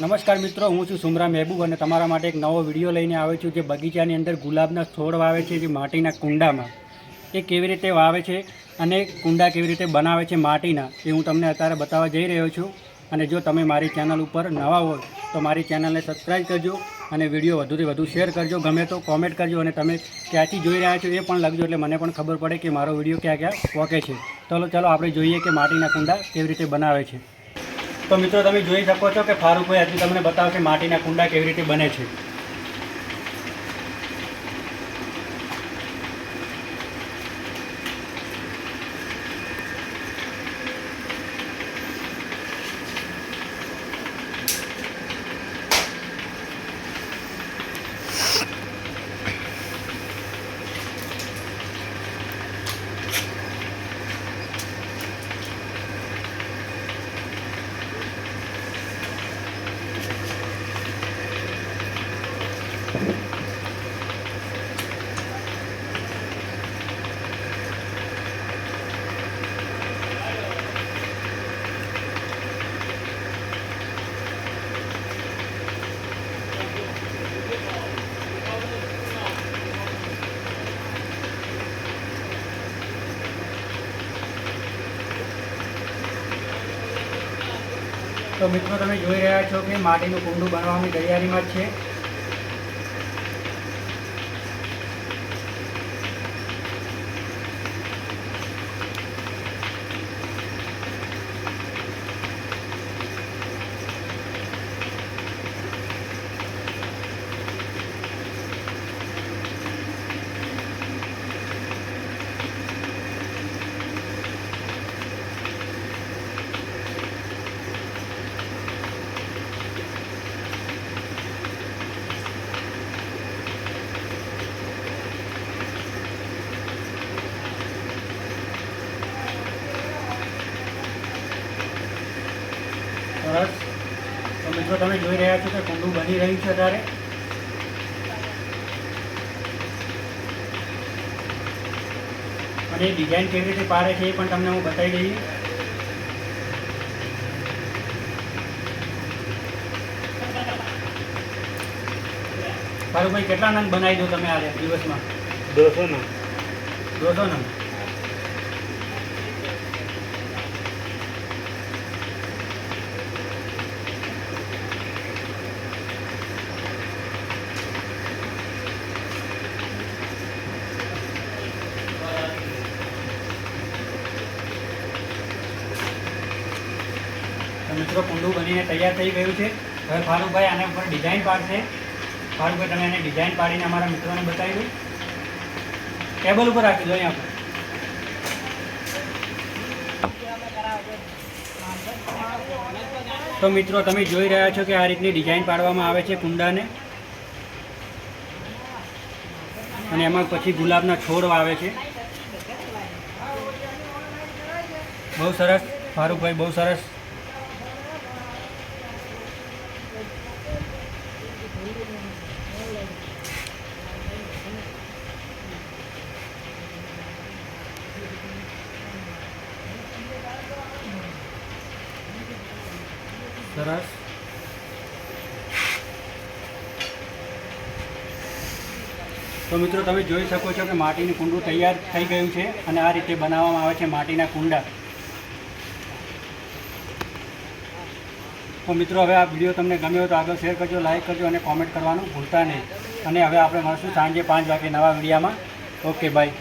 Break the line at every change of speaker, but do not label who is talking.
નમસ્કાર મિત્રો, હું છું સુમરા મહેબૂબ અને તમારા માટે એક નવો વીડિયો લઈને આવ્યો છું જે બગીચાની અંદર ગુલાબના છોડ વાવે છે, જે માટીના કુંડામાં. એ કેવી રીતે વાવે છે અને કુંડા કેવી રીતે બનાવે છે માટીના, એ હું તમને અત્યારે બતાવવા જઈ રહ્યો છું. અને જો તમે મારી ચેનલ ઉપર નવા હોય, તો મારી ચેનલને સબસ્ક્રાઈબ કરજો અને વીડિયો વધુથી વધુ શેર કરજો. ગમે તો કોમેન્ટ કરજો અને તમે ક્યાંથી જોઈ રહ્યા છો એ પણ લખજો, એટલે મને પણ ખબર પડે કે મારો વીડિયો ક્યાં ક્યાં પહોંચે છે. ચલો, ચાલો આપણે જોઈએ કે માટીના કુંડા કેવી રીતે બનાવે છે. તો મિત્રો, તમે જોઈ શકો છો કે ફારૂકભાઈ આજે તમને બતાવશે માટીના કુંડા કેવી રીતે બને છે. તો મિત્રો તમે જોઈ રહ્યા છો કે માટીનું કુંડું બનવાની તૈયારીમાં છે. સરસ તો મિત્રો તમે જોઈ રહ્યા છો કે કુંડું બની રહ્યું છે અત્યારે. અને ડિઝાઇન કેવી રીતે પાડે છે એ પણ તમને હું બતાવી દઈએ ભાઈ કેટલા નંગ બનાવી દો તમે આ દિવસમાં?
દોઢસો નંગ.
દોઢસો નંગ. તો મિત્રો, કુંડું બનીને તૈયાર થઈ ગયું છે. હવે ફારૂકભાઈ આના ઉપર ડિઝાઇન પાડશે. ફારૂકભાઈ, તમે એને ડિઝાઇન પાડીને અમારા મિત્રોને બતાવી દો. ટેબલ ઉપર રાખી દો અહીંયા આપણે તો મિત્રો, તમે જોઈ રહ્યા છો કે આ રીતની ડિઝાઇન પાડવામાં આવે છે કુંડાને. અને એમાં પછી ગુલાબના છોડ આવે છે. બહુ સરસ. ફારૂકભાઈ, બહુ સરસ. સરસ. તો મિત્રો, તમે જોઈ શકો છો કે માટીનું કુંડું તૈયાર થઈ ગયું છે અને આ રીતે બનાવવામાં આવે છે માટીના કુંડા. તો મિત્રો, હવે આ વીડિયો તમને ગમ્યો તો આગળ શેર કરજો લાઇક કરજો અને કોમેન્ટ કરવાનું ભૂલતા નહીં. અને હવે આપણે મળશું સાંજે પાંચ વાગે નવા વિડીયામાં ઓકે બાય